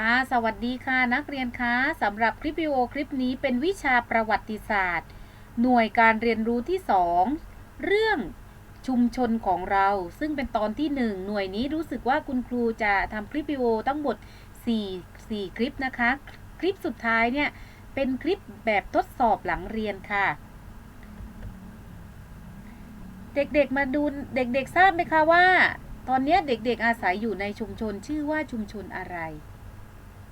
ค่ะ สวัสดีค่ะนักเรียนคะสำหรับคลิปวิดีโอคลิปนี้เป็นวิชาประวัติศาสตร์ หน่วยการเรียนรู้ที่ 2 เรื่องชุมชนของเรา ซึ่งเป็นตอนที่ 1 หน่วยนี้รู้สึกว่าคุณครูจะทำคลิปวิดีโอทั้งหมด 4 4 คลิปนะคะ คลิปสุดท้ายเนี่ย เป็นคลิปแบบทดสอบหลังเรียนค่ะ เด็กๆมาดูเด็กๆทราบไหมคะว่า ตอนนี้เด็กๆอาศัยอยู่ในชุมชนชื่อว่าชุมชนอะไร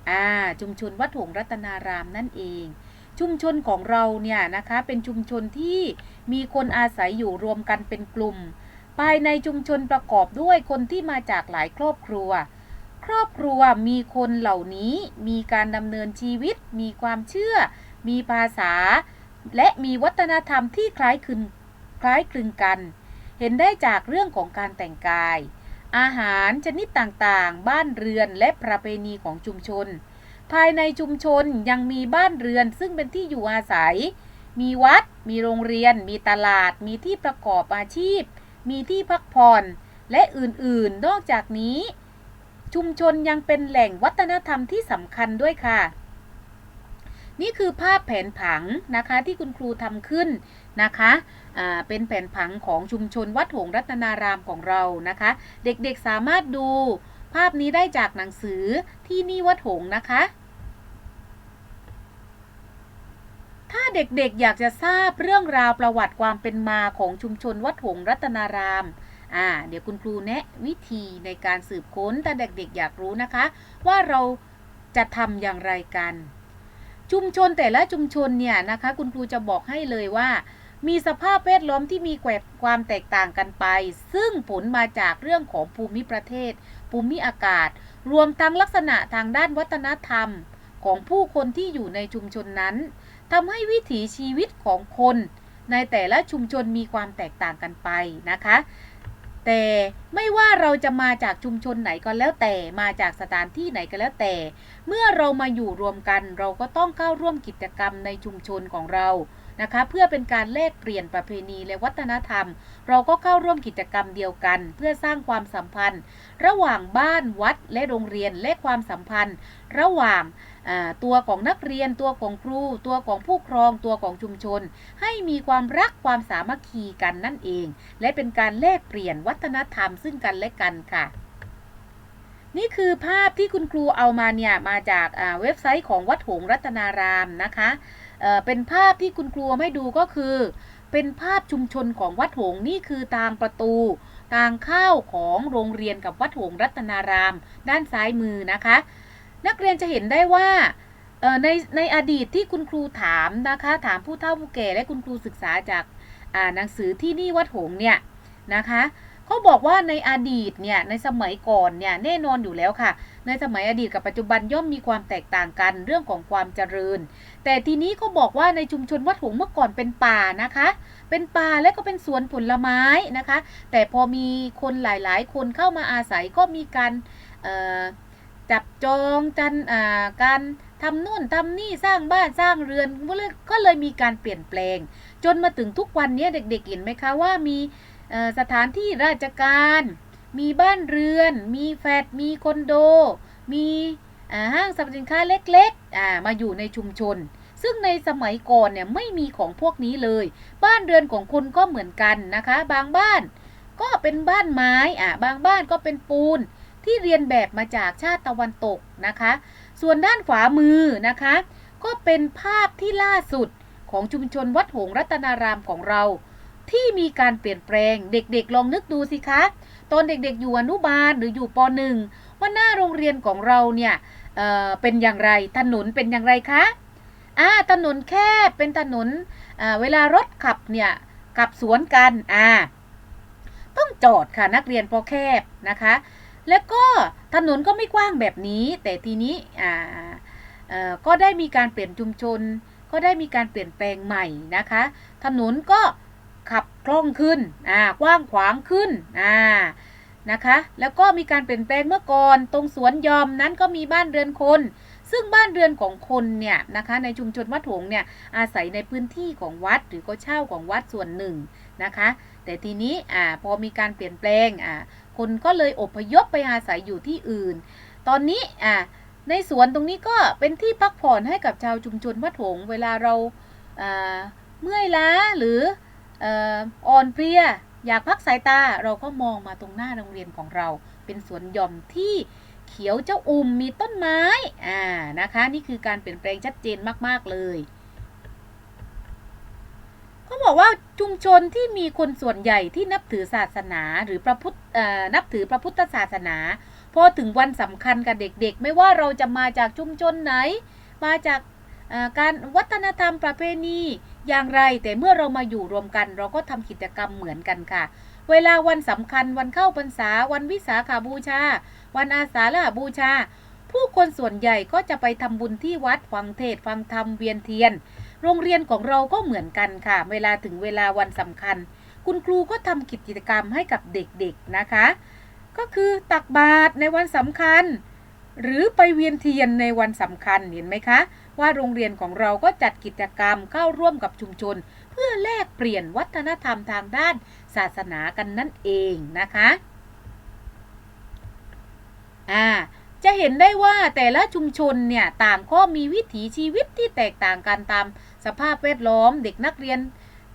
อ่าชุมชนวัดหงรัตนารามนั่นเอง ชุมชนของเราเนี่ยนะคะเป็นชุมชนที่มีคนอาศัยอยู่รวมกันเป็นกลุ่ม ภายในชุมชนประกอบด้วยคนที่มาจากหลายครอบครัว ครอบครัวมีคนเหล่านี้มีการดำเนินชีวิต มีความเชื่อ มีภาษา และมีวัฒนธรรมที่คล้ายคลึงคล้ายคลึงกัน เห็นได้จากเรื่องของการแต่งกาย อาหารชนิดต่างๆ บ้านเรือนและประเพณีของชุมชน ภายในชุมชนยังมีบ้านเรือนซึ่งเป็นที่อยู่อาศัย มีวัด มีโรงเรียน มีตลาด มีที่ประกอบอาชีพ มีที่พักผ่อน และอื่นๆ นอกจากนี้ ชุมชนยังเป็นแหล่งวัฒนธรรมที่สำคัญด้วยค่ะ นี่คือภาพแผนผังนะคะที่คุณครูทำขึ้นนะคะเป็นแผนผังของชุมชนวัดหงรัตนารามของเรานะคะ เด็กๆสามารถดูภาพนี้ได้จากหนังสือที่นี่วัดหงนะคะ ถ้าเด็กๆอยากจะทราบเรื่องราวประวัติความเป็นมาของชุมชนวัดหงรัตนารามอ่าเดี๋ยวคุณครูแนะวิธีในการสืบค้นถ้าเด็กๆอยากรู้นะคะ ว่าเราจะทำอย่างไรกัน ชุมชนแต่ละชุมชนเนี่ยนะคะคุณครูจะบอกให้เลยว่า มีสภาพแวดล้อมที่มีแกวความแตกต่างกันไป ซึ่งผลมาจากเรื่องของภูมิประเทศ ภูมิอากาศ รวมทั้งลักษณะทางด้านวัฒนธรรม ของผู้คนที่อยู่ในชุมชนนั้นทำให้วิถีชีวิตของคน ในแต่ละชุมชนมีความแตกต่างกันไปนะคะ แต่ไม่ว่าเราจะมาจากชุมชนไหนก็แล้วแต่มาจากสถานที่ไหนก็แล้วแต่ เมื่อเรามาอยู่รวมกันเราก็ต้องเข้าร่วมกิจกรรมในชุมชนของเรานะคะเพื่อเป็นการแลกเปลี่ยนประเพณีและวัฒนธรรม เราก็เข้าร่วมกิจกรรมเดียวกัน เพื่อสร้างความสัมพันธ์ ระหว่างบ้านวัดและโรงเรียนและความสัมพันธ์ ระหว่าง ตัวของนักเรียนตัวของครู ตัวของผู้ครองตัวของชุมชน ให้มีความรักความสามัคคีกันนั่นเอง และเป็นการแลกเปลี่ยนวัฒนธรรมซึ่งกันและกันค่ะนี่คือภาพที่คุณครูเอามาเนี่ยมาจากเว็บไซต์ของวัดหงรัตนารามนะคะเเป็นภาพที่คุณครูให้ดูก็คือ เป็นภาพชุมชนของวัดหงนี่คือทางประตูทางเข้าของโรงเรียนกับวัดหงรัตนาราม ด้านซ้ายมือนะคะ นักเรียนจะเห็นได้ว่าในในอดีตที่คุณครูถามนะคะ ถามผู้เฒ่าผู้แก่และคุณครูศึกษาจากหนังสือที่นี่วัดหงเนี่ยนะคะเขาบอกว่าในอดีตเนี่ยในสมัยก่อนเนี่ยแน่นอนอยู่แล้วค่ะ ในสมัยอดีตกับปัจจุบันย่อมมีความแตกต่างกันเรื่องของความเจริญ แต่ทีนี้เขาบอกว่าในชุมชนวัดหงเมื่อก่อนเป็นป่านะคะ เป็นป่าและก็เป็นสวนผลไม้นะคะ แต่พอมีคนหลายๆ คนเข้ามาอาศัยก็มีการเอ่อ จับจองกันอ่าการทำนู่นทำนี่สร้างบ้านสร้างเรือนก็เลยมีการเปลี่ยนแปลง จนมาถึงทุกวันนี้เด็ก ๆ เห็นไหมคะว่ามีสถานที่ราชการ มีบ้านเรือน มีแฟลตมีคอนโด มีห้างสรรพสินค้าเล็กๆอ่ามาอยู่ในชุมชน ซึ่งในสมัยก่อนเนี่ยไม่มีของพวกนี้เลย บ้านเรือนของคนก็เหมือนกันนะคะ บางบ้านก็เป็นบ้านไม้อะบางบ้านก็เป็นปูน ที่เรียนแบบมาจากชาติตะวันตกนะคะ ส่วนด้านขวามือนะคะ ก็เป็นภาพที่ล่าสุดของชุมชนวัดหงรัตนารามของเรา ที่มีการเปลี่ยนแปลงเด็กๆ ลองนึกดูสิคะ ตอนเด็กๆ อยู่อนุบาลหรืออยู่ป .1 ว่าหน้าโรงเรียนของเราเนี่ยเเป็นอย่างไรถนนเป็นอย่างไรคะอ่าถนนแคบเป็นถนนเวลารถขับเนี่ยขับสวนกันอ่าต้องจอดค่ะนักเรียนพอแคบนะคะ แล้วก็ถนนก็ไม่กว้างแบบนี้ แต่ทีนี้อ่าก็ได้มีการเปลี่ยนชุมชน ก็ได้มีการเปลี่ยนแปลงใหม่นะคะ ถนนก็ขับคล่องขึ้นอ่ากว้างขวางขึ้นอ่านะคะ แล้วก็มีการเปลี่ยนแปลงเมื่อก่อน ตรงสวนยอมนั้นก็มีบ้านเรือนคน ซึ่งบ้านเรือนของคนเนี่ยนะคะ ในชุมชนวัดหงเนี่ยอาศัยในพื้นที่ของวัดหรือก็เช่าของวัดส่วนหนึ่งนะคะ แต่ทีนี้อ่าพอมีการเปลี่ยนแปลงอ่า คนก็เลยอพยพไปอาศัยอยู่ที่อื่น ตอนนี้อ่าในสวนตรงนี้ก็เป็นที่พักผ่อนให้กับชาวชุมชนวัดหงเวลาเราอ่าเมื่อยล้าหรืออ่ออ่อนเพลียอยากพักสายตาเราก็มองมาตรงหน้าโรงเรียนของเรา เป็นสวนหย่อมที่เขียวเจ้าอุ่มมีต้นไม้อ่านะคะ นี่คือการเปลี่ยนแปลงชัดเจนมาก ๆ เลย เขาบอกว่าชุมชนที่มีคนส่วนใหญ่ที่นับถือศาสนาหรือพระพุทธนับถือพระพุทธศาสนา พอถึงวันสำคัญกับเด็กๆ ไม่ว่าเราจะมาจากชุมชนไหน มาจากการวัฒนธรรมประเพณีอย่างไร แต่เมื่อเรามาอยู่รวมกัน เราก็ทำกิจกรรมเหมือนกันค่ะ เวลาวันสำคัญวันเข้าพรรษา วันวิสาขาบูชา วันอาสาฬหบูชา ผู้คนส่วนใหญ่ก็จะไปทำบุญที่วัดฟังเทศฟังธรรมเวียนเทียน โรงเรียนของเราก็เหมือนกันค่ะ เวลาถึงเวลาวันสำคัญ คุณครูก็ทำกิจกรรมให้กับเด็กๆนะคะ ก็คือตักบาตรในวันสำคัญ หรือไปเวียนเทียนในวันสำคัญเห็นไหมคะ ว่าโรงเรียนของเราก็จัดกิจกรรมเข้าร่วมกับชุมชน เพื่อแลกเปลี่ยนวัฒนธรรมทางด้านศาสนากันนั่นเองนะคะ อ่า จะเห็นได้ว่าแต่ละชุมชนเนี่ยต่างก็มีวิถีชีวิตที่แตกต่างกันตามสภาพแวดล้อมเด็กนักเรียน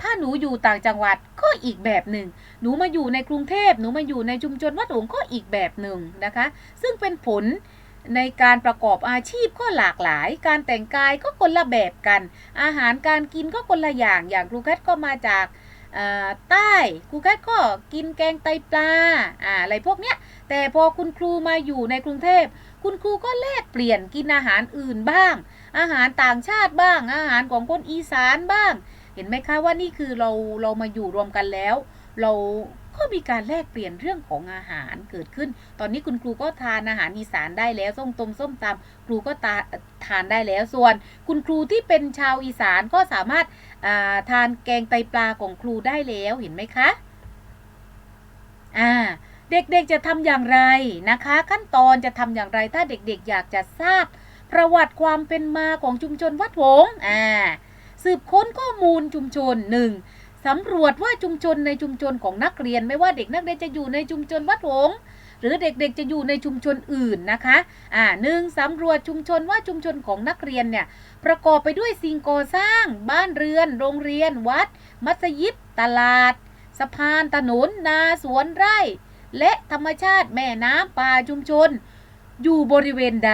ถ้าหนูอยู่ต่างจังหวัดก็อีกแบบหนึ่ง หนูมาอยู่ในกรุงเทพหนูมาอยู่ในชุมชนวัดหลวงก็อีกแบบหนึ่งนะคะ ซึ่งเป็นผลในการประกอบอาชีพก็หลากหลาย การแต่งกายก็คนละแบบกัน อาหารการกินก็คนละอย่างอย่างครูแคทก็มาจาก ใต้ครูแคทก็กินแกงไตปลาอ่าอะไรพวกเนี้ยแต่พอคุณครูมาอยู่ในกรุงเทพ คุณครูก็แลกเปลี่ยนกินอาหารอื่นบ้าง อาหารต่างชาติบ้าง อาหารของคนอีสานบ้าง เห็นไหมคะว่านี่คือเราเรามาอยู่รวมกันแล้ว เรา ก็มีการแลกเปลี่ยนเรื่องของอาหารเกิดขึ้น ตอนนี้คุณครูก็ทานอาหารอีสานได้แล้วส้มตมส้มตำครูก็ตาทานได้แล้วส่วน คุณครูที่เป็นชาวอีสานก็สามารถอ่าทานแกงไตปลาของครูได้แล้วเห็นไหมคะอ่าเด็กๆจะทำอย่างไรนะคะ ขั้นตอนจะทำอย่างไรถ้าเด็กๆ อยากจะทราบ ประวัติความเป็นมาของชุมชนวัดหงอ่าสืบค้นข้อมูลชุมชน 1. สำรวจว่าชุมชนในชุมชนของนักเรียน ไม่ว่าเด็กนักเรียนจะอยู่ในชุมชนวัดหงหรือเด็กๆจะอยู่ในชุมชนอื่นนะคะอ่าหนึ่งสำรวจชุมชนว่าชุมชนของนักเรียนเนี่ยประกอบไปด้วยสิ่งก่อสร้าง บ้านเรือน โรงเรียน วัด มัสยิด ตลาด สะพานถนน นาสวนไร่ และธรรมชาติแม่น้ำป่าชุมชน อยู่บริเวณใด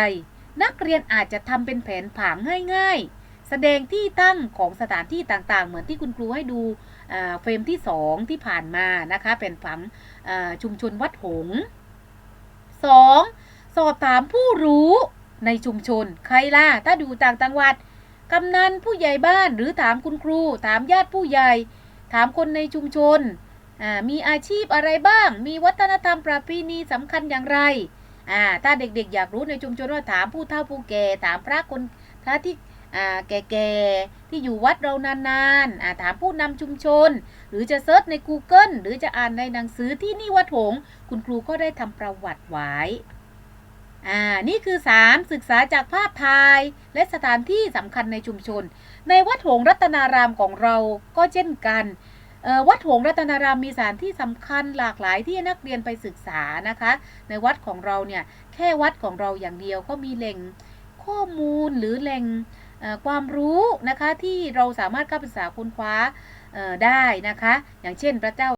นักเรียนอาจจะทำเป็นแผนผังง่ายๆ แสดงที่ตั้งของสถานที่ต่างๆ เหมือนที่คุณครูให้ดู เฟรมที่ 2 ที่ผ่านมานะคะเป็นผังอ่าชุมชนวัดหงส์ 2. สอบถามผู้รู้ในชุมชน ใครล่ะ ถ้าดูต่างจังหวัด กำนันผู้ใหญ่บ้านหรือถามคุณครู ถามญาติผู้ใหญ่ ถามคนในชุมชน มีอาชีพอะไรบ้าง มีวัฒนธรรมประเพณีสำคัญอย่างไร ถ้าเด็กๆ อยากรู้ในชุมชนว่าถามผู้เฒ่าผู้แก่ ถามพระคนพระที่ แก่ๆที่อยู่วัดเรานานๆอาถามผู้นำชุมชน หรือจะเซิร์ชใน Google หรือจะอ่านในหนังสือที่นี่วัดหง คุณครูก็ได้ทำประวัติไว้อ่า นี่คือ 3 ศึกษาจากภาพถ่าย และสถานที่สำคัญในชุมชน ในวัดหงรัตนารามของเราก็เช่นกันวัดหงรัตนารามมีสถานที่สำคัญหลากหลายที่นักเรียนไปศึกษานะคะ ในวัดของเราเนี่ยแค่วัดของเราอย่างเดียวก็มีแหล่งข้อมูลหรือแหล่ง ความรู้นะคะที่เราสามารถเข้าไปศึกษาค้นคว้าได้นะคะ อย่างเช่นพระเจ้า